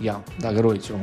Я, да, герой цього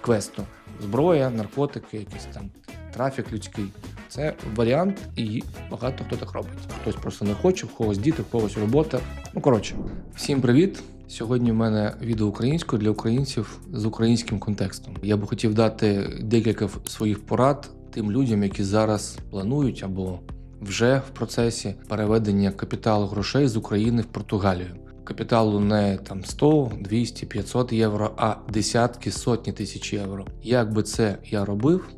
квесту. Зброя, наркотики, якийсь там трафік людський. Це варіант, і багато хто так робить. Хтось просто не хоче, в когось діти, в когось робота. Ну коротше, всім привіт. Сьогодні в мене відео українською для українців з українським контекстом. Я би хотів дати декілька своїх порад тим людям, які зараз планують або вже в процесі переведення капіталу грошей з України в Португалію. Капіталу не там 100, 200, 500 євро, а десятки, сотні тисяч євро. Як би це я робив,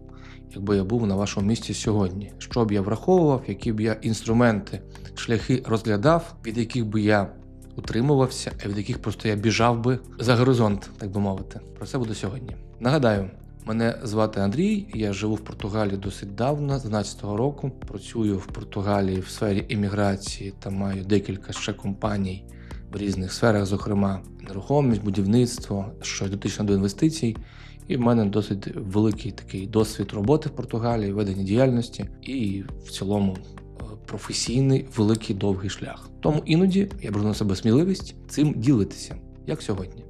якби я був на вашому місці сьогодні? Що б я враховував, які б я інструменти, шляхи розглядав, від яких би я утримувався, а від яких просто я біжав би за горизонт, так би мовити. Про це буде сьогодні. Нагадаю, мене звати Андрій. Я живу в Португалії досить давно, з 12-го року. Працюю в Португалії в сфері імміграції та маю декілька ще компаній в різних сферах, зокрема нерухомість, будівництво, що дотично до інвестицій. І в мене досить великий такий досвід роботи в Португалії, ведення діяльності і в цілому е, професійний великий довгий шлях. Тому іноді я беру на себе сміливість цим ділитися, як сьогодні.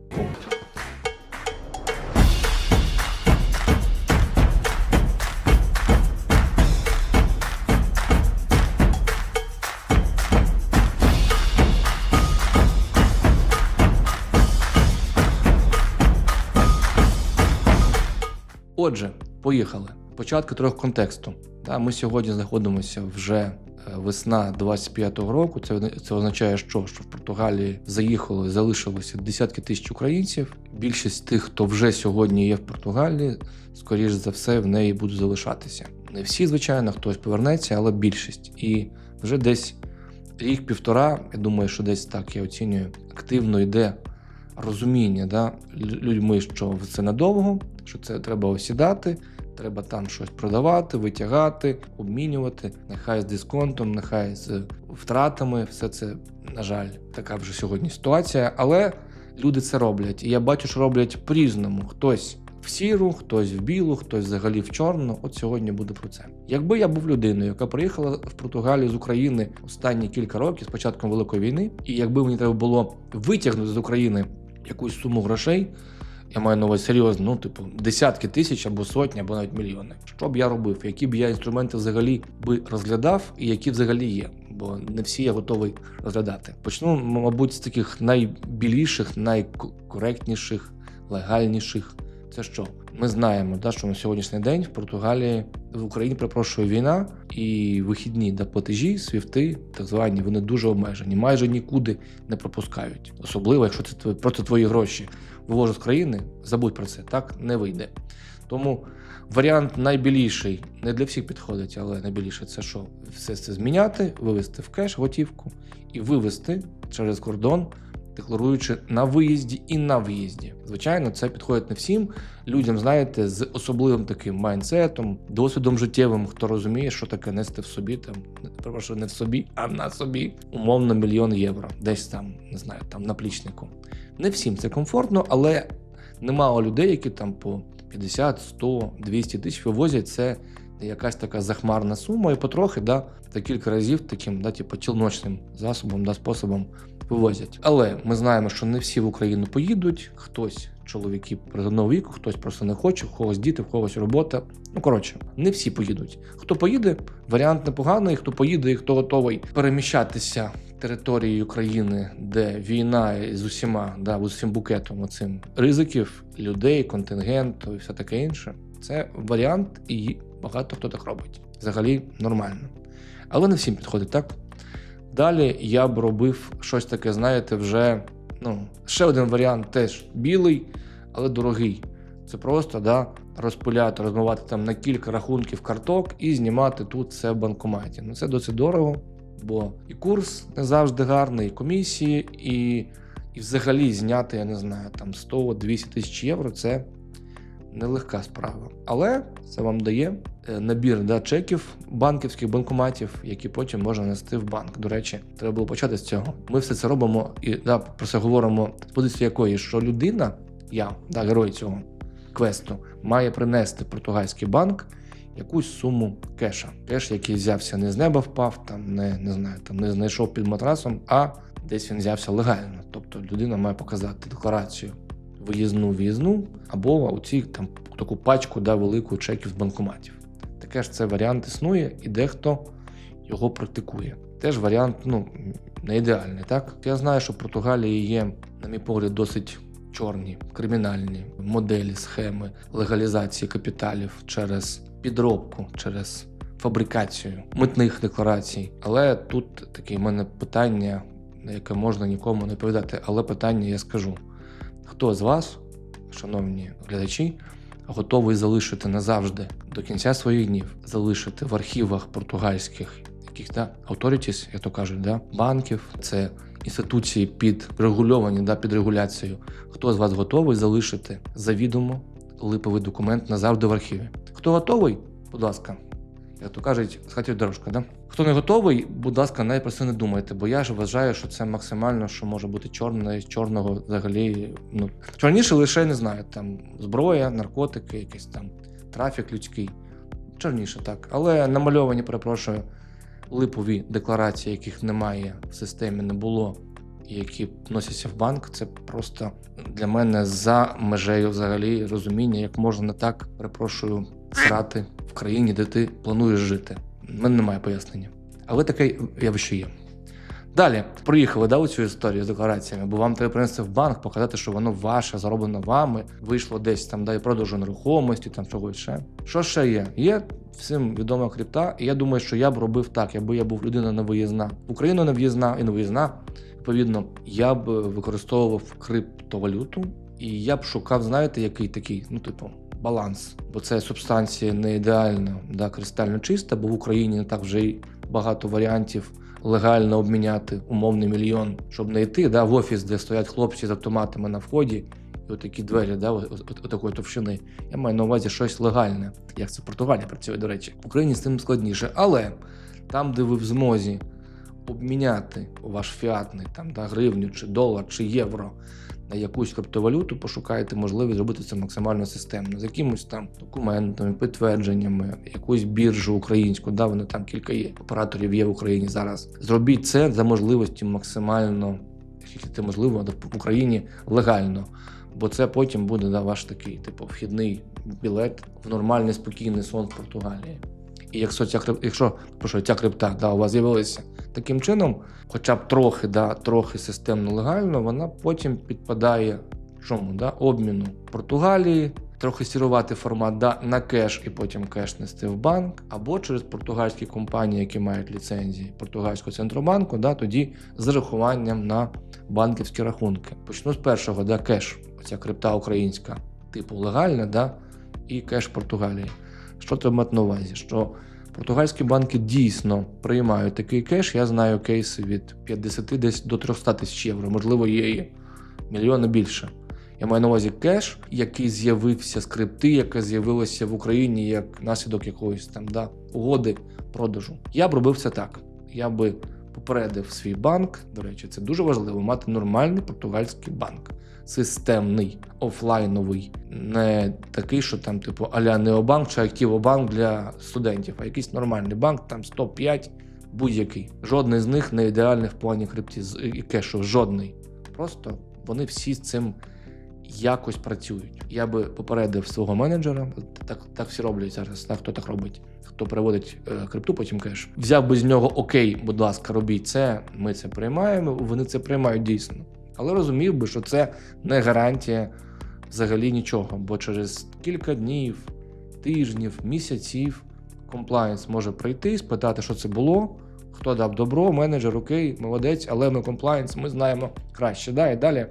Отже, поїхали. Початку трохи контексту. Ми сьогодні знаходимося вже е, весна 25-го року. Це, це означає, що, що в Португалії заїхало залишилося десятки тисяч українців. Більшість тих, хто вже сьогодні є в Португалії, скоріш за все, в неї будуть залишатися. Не всі, звичайно, хтось повернеться, але більшість. І вже десь рік-півтора, я думаю, що десь так я оцінюю, активно йде розуміння да, людьми, що це надовго, що це треба осідати, треба там щось продавати, витягати, обмінювати, нехай з дисконтом, нехай з втратами. Все це, на жаль, така вже сьогодні ситуація. Але люди це роблять. І я бачу, що роблять по-різному. Хтось в сіру, хтось в білу, хтось взагалі в чорну. От сьогодні буде про це. Якби я був людиною, яка приїхала в Португалію з України останні кілька років з початком Великої війни, і якби мені треба було витягнути з України якусь суму грошей, я маю на увазі серйозно, ну, типу, десятки тисяч або сотні, або навіть мільйони. Що б я робив? Які б я інструменти взагалі би розглядав, і які взагалі є? Бо не всі я готовий розглядати. Почну, мабуть, з таких найбіліших, найкоректніших, легальніших. Це що? Ми знаємо, да, що на сьогоднішній день в Португалії в Україні перепрошую війна і вихідні да, платежі, свіфти, так звані, вони дуже обмежені, майже нікуди не пропускають. Особливо, якщо це просто твої гроші вивожу з країни, забудь про це, так не вийде. Тому варіант найбіліший, не для всіх підходить, але найбіліше це що? Все це зміняти, вивести в кеш, готівку і вивести через кордон, декларуючи на виїзді і на в'їзді. Звичайно, це підходить не всім людям, знаєте, з особливим таким майндсетом, досвідом життєвим, хто розуміє, що таке нести в собі, там перепрошую, не в собі, а на собі умовно мільйон євро, десь там, не знаю, там на плічнику. Не всім це комфортно, але немало людей, які там по 50, 100, 200 тисяч вивозять. Це якась така захмарна сума, і потрохи, да, та кілька разів таким, да, типу, тілночним засобом, да, способом вивозять. Але ми знаємо, що не всі в Україну поїдуть. Хтось, чоловіки призовного віку, хтось просто не хоче, в когось діти, в когось робота. Ну коротше, не всі поїдуть. Хто поїде, варіант непоганий. Хто поїде і хто готовий переміщатися територією країни, де війна з усіма, да, з усім букетом оцим ризиків, людей, контингенту і все таке інше. Це варіант, і багато хто так робить. Взагалі нормально. Але не всім підходить так. Далі я б робив щось таке, знаєте, вже ну, ще один варіант теж білий, але дорогий. Це просто да, розпиляти, розмивати там на кілька рахунків карток і знімати тут все в банкоматі. Ну це досить дорого, бо і курс не завжди гарний, і комісії, і, і взагалі зняти, я не знаю, там 100-200 тисяч євро це нелегка справа. Але це вам дає е, набір да, чеків банківських банкоматів, які потім можна нести в банк. До речі, треба було почати з цього. Ми все це робимо і да, про це говоримо з позиції якої, що людина, я, да, герой цього квесту, має принести португальський банк якусь суму кеша. Кеш, який взявся не з неба впав, там не, не знаю, там не знайшов під матрасом, а десь він взявся легально. Тобто людина має показати декларацію виїзну в'їзну, або оці там таку пачку да, велику чеків з банкоматів. Таке ж це варіант існує, і дехто його практикує. Теж варіант ну, не ідеальний, так? Я знаю, що в Португалії є, на мій погляд, досить чорні кримінальні моделі, схеми легалізації капіталів через підробку, через фабрикацію митних декларацій. Але тут таке в мене питання, на яке можна нікому не відповідати. Але питання я скажу: хто з вас, шановні глядачі, готовий залишити назавжди до кінця своїх днів, залишити в архівах португальських яких да, authorities, як то кажуть, да, банків, це інституції підрегульовані да, під регуляцією. Хто з вас готовий залишити завідомо липовий документ назавжди в архіві? Хто готовий? Будь ласка, як то кажуть, схатіть дорожка, да? Хто не готовий, будь ласка, навіть про це не думайте, бо я ж вважаю, що це максимально, що може бути чорне, чорного взагалі. Ну, чорніше лише не знаю, там зброя, наркотики, якийсь там трафік людський. Чорніше так. Але намальовані, перепрошую, липові декларації, яких немає в системі, не було, і які носяться в банк, це просто для мене за межею взагалі розуміння, як можна так, перепрошую, срати в країні, де ти плануєш жити. У мене немає пояснення. Але таке явище є. Далі приїхали да, у цю історію з деклараціями, бо вам треба принести в банк, показати, що воно ваше, зароблено вами, вийшло десь там, дай продажу нерухомості, там чогось ще. Що ще є? Є всім відома крипта, і я думаю, що я б робив так, якби я був людина не виїзна. В не в'їзна і не виїзна. Відповідно, я б використовував криптовалюту, і я б шукав, знаєте, який такий, ну, типу, баланс. Бо це субстанція не ідеально, да, кристально чиста, бо в Україні не так вже й багато варіантів легально обміняти умовний мільйон, щоб не йти да, в офіс, де стоять хлопці з автоматами на вході, і отакі двері, да, такої товщини. Я маю на увазі щось легальне, як це в працює, до речі. В Україні з цим складніше. Але там, де ви в змозі обміняти ваш фіатний там, да, гривню, чи долар, чи євро на якусь криптовалюту, пошукаєте можливість зробити це максимально системно, з якимось там документами, підтвердженнями, якусь біржу українську, да, вони там кілька є операторів є в Україні зараз. Зробіть це за можливості максимально, якщо це можливо, в Україні легально. Бо це потім буде да, ваш такий, типу, вхідний білет в нормальний спокійний сон в Португалії. І якщо ця крип- якщо прошу, ця крипта да, у вас з'явилася таким чином, хоча б трохи, да, трохи системно легально, вона потім підпадає чому? Да, обміну Португалії, трохи сірувати формат да, на кеш і потім кеш нести в банк, або через португальські компанії, які мають ліцензії португальського центробанку, да, тоді з рахуванням на банківські рахунки. Почну з першого, да, кеш, оця крипта українська, типу легальна, да, і кеш Португалії. Що треба мати на увазі? Що португальські банки дійсно приймають такий кеш. Я знаю кейси від 50 десь до 300 тисяч євро, можливо, є і мільйони більше. Я маю на увазі кеш, який з'явився з крипти, яка з'явилася в Україні як наслідок якоїсь там да, угоди продажу. Я б робив це так. Я би попередив свій банк. До речі, це дуже важливо мати нормальний португальський банк системний, офлайновий, не такий, що там, типу, аля Необанк чи Активобанк для студентів, а якийсь нормальний банк, там 105, будь-який. Жодний з них не ідеальний в плані крипті і кешу. Жодний. Просто вони всі з цим якось працюють. Я би попередив свого менеджера, так, так всі роблять зараз, так, хто так робить. Хто переводить е, крипту, потім кеш. Взяв би з нього окей, будь ласка, робіть це. Ми це приймаємо. Вони це приймають дійсно. Але розумів би, що це не гарантія взагалі нічого, бо через кілька днів, тижнів, місяців комплаєнс може прийти, спитати, що це було, хто дав добро, менеджер, окей, молодець, але ми комплаєнс, ми знаємо краще. Да? І далі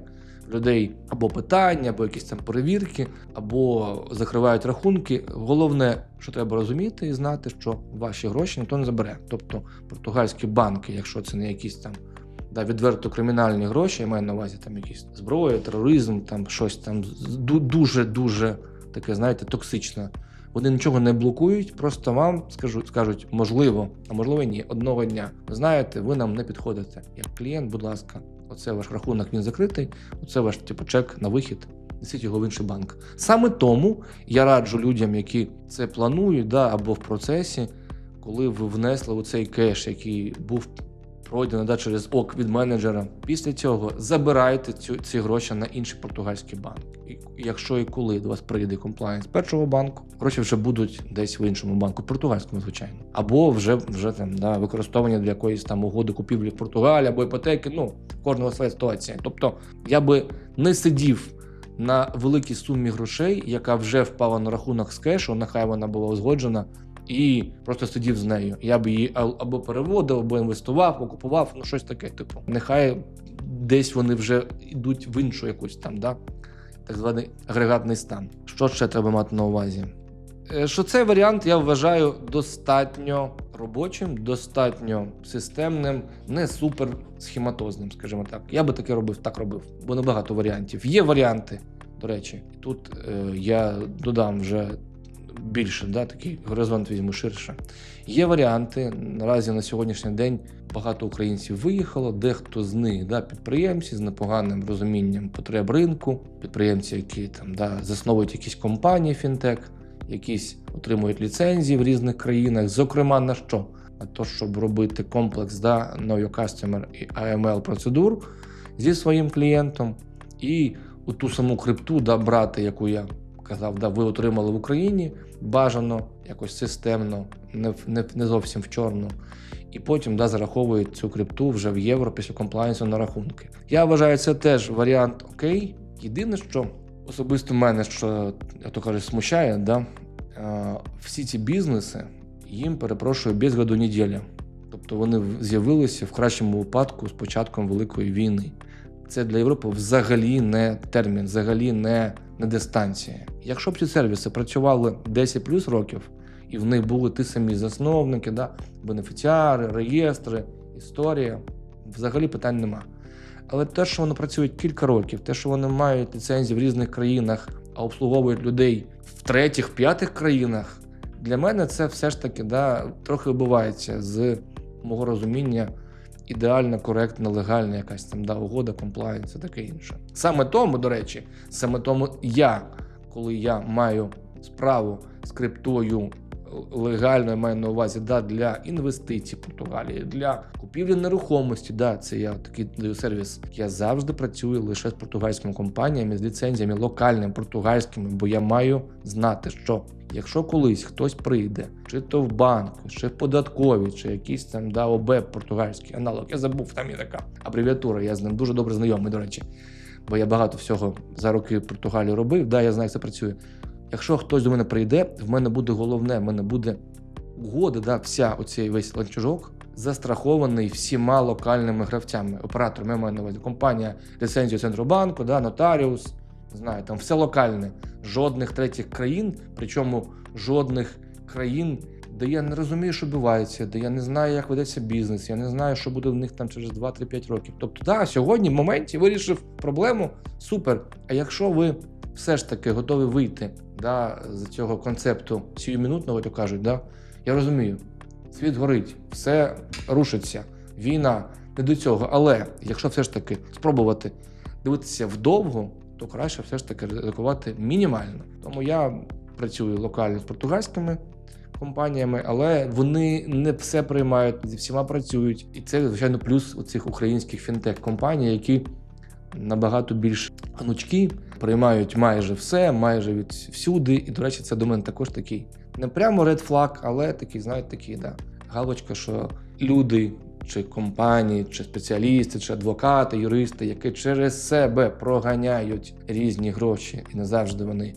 людей або питання, або якісь там перевірки, або закривають рахунки. Головне, що треба розуміти і знати, що ваші гроші ніхто не забере. Тобто португальські банки, якщо це не якісь там да, відверто кримінальні гроші, я маю на увазі там якісь зброя, тероризм, там щось там дуже-дуже таке, знаєте, токсичне. Вони нічого не блокують, просто вам скажуть, скажуть, можливо, а можливо ні, одного дня. Знаєте, ви нам не підходите. Як клієнт, будь ласка, оце ваш рахунок, він закритий, оце ваш типу, чек на вихід. Несіть його в інший банк. Саме тому я раджу людям, які це планують, да, або в процесі, коли ви внесли у цей кеш, який був пройдено да, через ок від менеджера. Після цього забирайте цю, ці гроші на інший португальський банк. І якщо і коли до вас прийде комплаєнс першого банку, гроші вже будуть десь в іншому банку, португальському, звичайно, або вже вже там да, використовані для якоїсь там угоди купівлі в Португалії або іпотеки. Ну кожного своя ситуація. Тобто я би не сидів на великій сумі грошей, яка вже впала на рахунок з кешу, нехай вона була узгоджена. І просто сидів з нею. Я б її або переводив, або інвестував, або купував, ну щось таке. Типу, нехай десь вони вже йдуть в іншу якусь там, да? так званий агрегатний стан. Що ще треба мати на увазі? Е, Що цей варіант я вважаю достатньо робочим, достатньо системним, не супер схематозним, скажімо так. Я би таке робив, так робив, бо небагато варіантів. Є варіанти, до речі, тут е, я додам вже більше, да, такий горизонт візьму ширше. Є варіанти. Наразі на сьогоднішній день багато українців виїхало, дехто з них да, підприємці з непоганим розумінням потреб ринку, підприємці, які там да, засновують якісь компанії фінтек, якісь отримують ліцензії в різних країнах. Зокрема, на що? На те, щоб робити комплекс да, Know Your Customer і AML процедур зі своїм клієнтом, і у ту саму крипту да, брати, яку я казав, да, ви отримали в Україні, бажано якось системно, не, не, не зовсім в чорну. І потім да, зараховують цю крипту вже в євро після комплайнсу на рахунки. Я вважаю, це теж варіант окей. Єдине, що особисто мене, що я то кажу, смущає, да, е, всі ці бізнеси, їм перепрошую без году неділя. Тобто вони з'явилися в кращому випадку з початком Великої війни. Це для Європи взагалі не термін, взагалі не, не дистанція. Якщо б ці сервіси працювали 10 плюс років, і в них були ті самі засновники, да, бенефіціари, реєстри, історія, взагалі питань нема. Але те, що вони працюють кілька років, те, що вони мають ліцензії в різних країнах, а обслуговують людей в третіх, п'ятих країнах, для мене це все ж таки да, трохи вибивається з мого розуміння ідеальна, коректна, легальна якась там да, угода, комплайнс і таке інше. Саме тому, до речі, саме тому я, коли я маю справу з криптою легально, я маю на увазі да, для інвестицій в Португалії, для купівлі нерухомості, да, це я такий даю сервіс. Я завжди працюю лише з португальськими компаніями, з ліцензіями локальними португальськими, бо я маю знати, що якщо колись хтось прийде, чи то в банк, чи в податкові, чи якийсь там да, ОБ португальський аналог, я забув, там є така абревіатура, я з ним дуже добре знайомий, до речі. Бо я багато всього за роки в Португалії робив, да, я знаю, як це працює. Якщо хтось до мене прийде, в мене буде головне, в мене буде угода, да, вся оцей весь ланцюжок застрахований всіма локальними гравцями, операторами, я маю на увазі компанія, ліцензію Центробанку, да, нотаріус, не знаю, там все локальне, жодних третіх країн, причому жодних країн, де я не розумію, що відбувається, де я не знаю, як ведеться бізнес, я не знаю, що буде в них там через 2-3-5 років. Тобто, да, сьогодні в моменті вирішив проблему, супер. А якщо ви все ж таки готові вийти да, з цього концепту сіюмінутного, то кажуть, да, я розумію, світ горить, все рушиться, війна не до цього. Але якщо все ж таки спробувати дивитися вдовго, то краще все ж таки ризикувати мінімально. Тому я працюю локально з португальськими компаніями, але вони не все приймають, зі всіма працюють. І це, звичайно, плюс у цих українських фінтех-компаній, які набагато більш гнучкі, приймають майже все, майже від всюди. І, до речі, це до мене також такий не прямо red flag, але такий, знаєте, такий, да, галочка, що люди. Чи компанії, чи спеціалісти, чи адвокати, юристи, які через себе проганяють різні гроші, і не завжди вони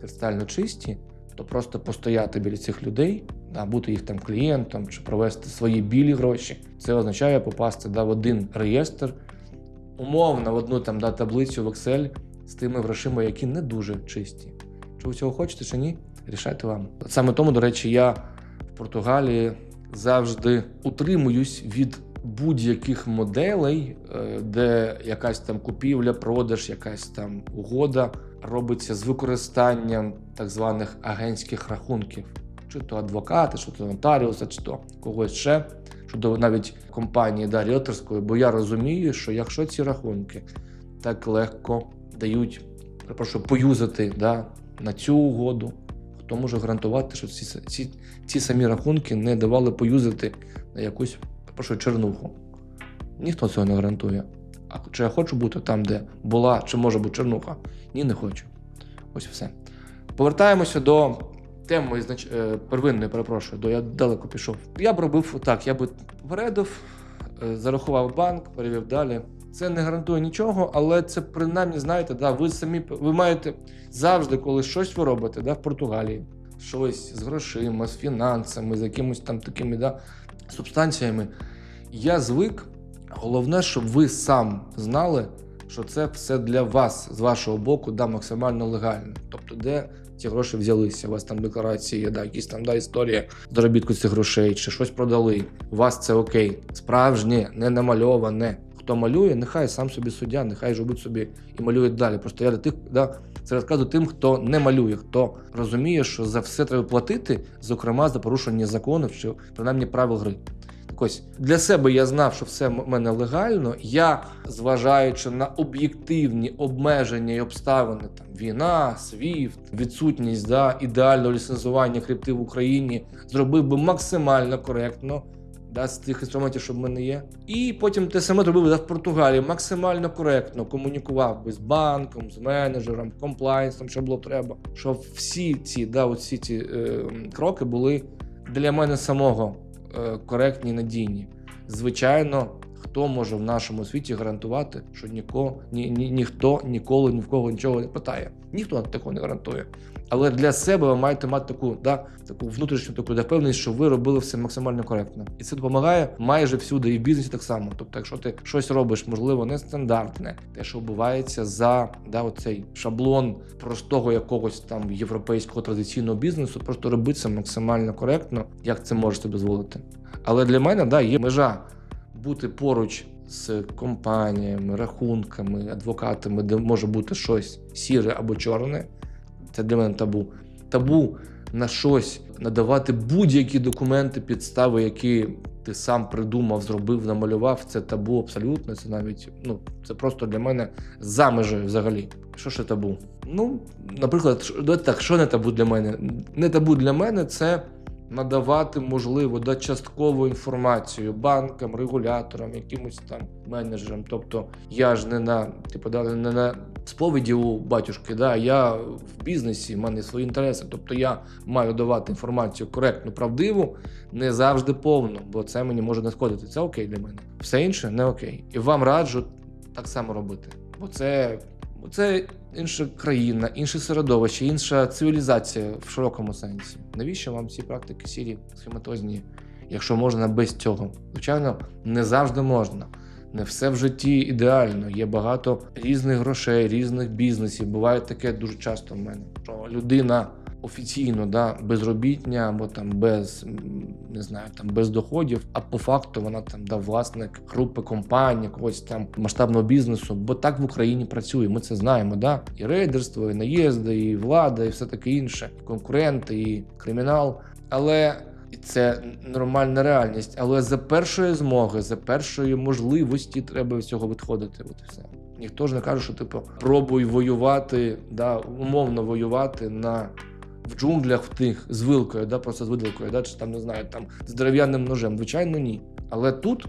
кристально чисті, то просто постояти біля цих людей, а бути їх там клієнтом чи провести свої білі гроші, це означає попасти да, в один реєстр, умовно в одну там да, таблицю в Excel з тими грошима, які не дуже чисті. Чи ви цього хочете чи ні? Рішайте вам. Саме тому, до речі, я в Португалії завжди утримуюсь від будь-яких моделей, е, де якась там купівля, продаж, якась там угода робиться з використанням так званих агентських рахунків, чи то адвокати, чи то нотаріуса, чи то когось ще, щодо навіть компанії да, ріоторської, бо я розумію, що якщо ці рахунки так легко дають, перепрошую, поюзати да, на цю угоду, хто може гарантувати, що ці, ці, ці самі рахунки не давали поюзати на якусь, перепрошую, чернуху. Ніхто цього не гарантує. А чи я хочу бути там, де була, чи може бути чернуха? Ні, не хочу. Ось все. Повертаємося до теми е, первинної, перепрошую, до я далеко пішов. Я б робив так: я би попередив, е, зарахував банк, перевів далі. Це не гарантує нічого, але це принаймні, знаєте, да, ви самі ви маєте завжди, коли щось ви робите, да, в Португалії, щось з грошима, з фінансами, з якимось там такими да, субстанціями. Я звик. Головне, щоб ви сам знали, що це все для вас з вашого боку да, максимально легально. Тобто, де ці гроші взялися? У вас там декларації, да, якісь там да, історія заробітку цих грошей, чи щось продали. У вас це окей. Справжнє, не намальоване. Хто малює, нехай сам собі суддя, нехай робить собі і малює далі. Просто я для тих, да, це розказую тим, хто не малює, хто розуміє, що за все треба платити, зокрема за порушення законів чи принаймні правил гри. Так ось для себе я знав, що все в мене легально. Я, зважаючи на об'єктивні обмеження і обставини, там війна, свіфт, відсутність да, ідеального ліцензування крипти в Україні, зробив би максимально коректно. Да, з тих інструментів, що в мене є. І потім те саме зробив да, в Португалії максимально коректно комунікував би з банком, з менеджером, комплайнсом, що було треба. Щоб всі ці, да, оці ці е, кроки були для мене самого е, коректні надійні. Звичайно, хто може в нашому світі гарантувати, що ніко, ні, ні, ніхто ніколи ні в кого нічого не питає. Ніхто такого не гарантує. Але для себе ви маєте мати таку, да, таку внутрішню таку впевненість, що ви робили все максимально коректно. І це допомагає майже всюди, і в бізнесі так само. Тобто, якщо ти щось робиш, можливо, нестандартне, те, що вбивається за да, оцей шаблон простого якогось там європейського традиційного бізнесу, просто робити це максимально коректно, як це може собі дозволити. Але для мене да, є межа бути поруч з компаніями, рахунками, адвокатами, де може бути щось сіре або чорне. Це для мене табу. Табу на щось надавати будь-які документи, підстави, які ти сам придумав, зробив, намалював. Це табу абсолютно. Це навіть ну це просто для мене за межею взагалі. Що ще табу? Ну, наприклад, так, що не табу для мене? Не табу для мене це надавати, можливо, да, часткову інформацію банкам, регуляторам, якимось там менеджерам. Тобто я ж не на типу, да, не на сповіді у батюшки, да, я в бізнесі, в мене свої інтереси. Тобто я маю давати інформацію коректну, правдиву, не завжди повну, бо це мені може не сходити. Це окей для мене. Все інше не окей. І вам раджу так само робити. Бо це, це інша країна, інше середовище, інша цивілізація в широкому сенсі. Навіщо вам ці практики сірі, схематозні, якщо можна без цього? Звичайно, не завжди можна. Не все в житті ідеально. Є багато різних грошей, різних бізнесів. Буває таке дуже часто в мене, що людина офіційно да, безробітня або там без не знаю, там без доходів, а по факту вона там да, власник групи компаній, когось там масштабного бізнесу. Бо так в Україні працює. Ми це знаємо. Да? І рейдерство, і наїзди, і влада, і все таке інше, конкуренти, і кримінал. Але і це нормальна реальність. Але за першої змоги, за першої можливості треба від цього відходити. От і все. Ніхто ж не каже, що типу пробуй воювати, да, умовно воювати на в джунглях в тих з вилкою, да, просто з виделкою, да, чи там не знаю, там з дерев'яним ножем. Звичайно, ні. Але тут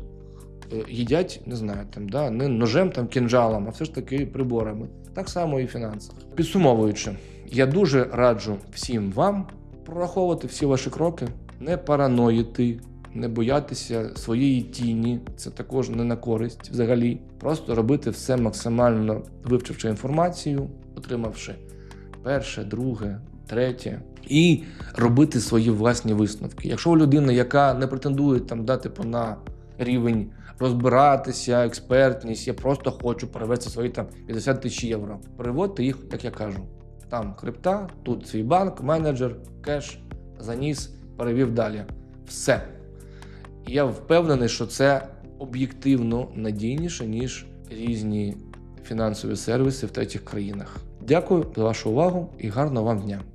е, їдять, не знаю, там, да, не ножем, там, кінжалом, а все ж таки приборами. Так само і в. Підсумовуючи, я дуже раджу всім вам прораховувати всі ваші кроки, не параноїти, не боятися своєї тіні. Це також не на користь взагалі. Просто робити все максимально вивчивши інформацію, отримавши перше, друге, третє, і робити свої власні висновки. Якщо людина, яка не претендує там да, типу, на рівень розбиратися, експертність, я просто хочу перевести свої там 50 тисяч євро. Переводьте їх, як я кажу. Там крипта, тут свій банк, менеджер, кеш, заніс, перевів далі. Все. Я впевнений, що це об'єктивно надійніше, ніж різні фінансові сервіси в третіх країнах. Дякую за вашу увагу і гарного вам дня!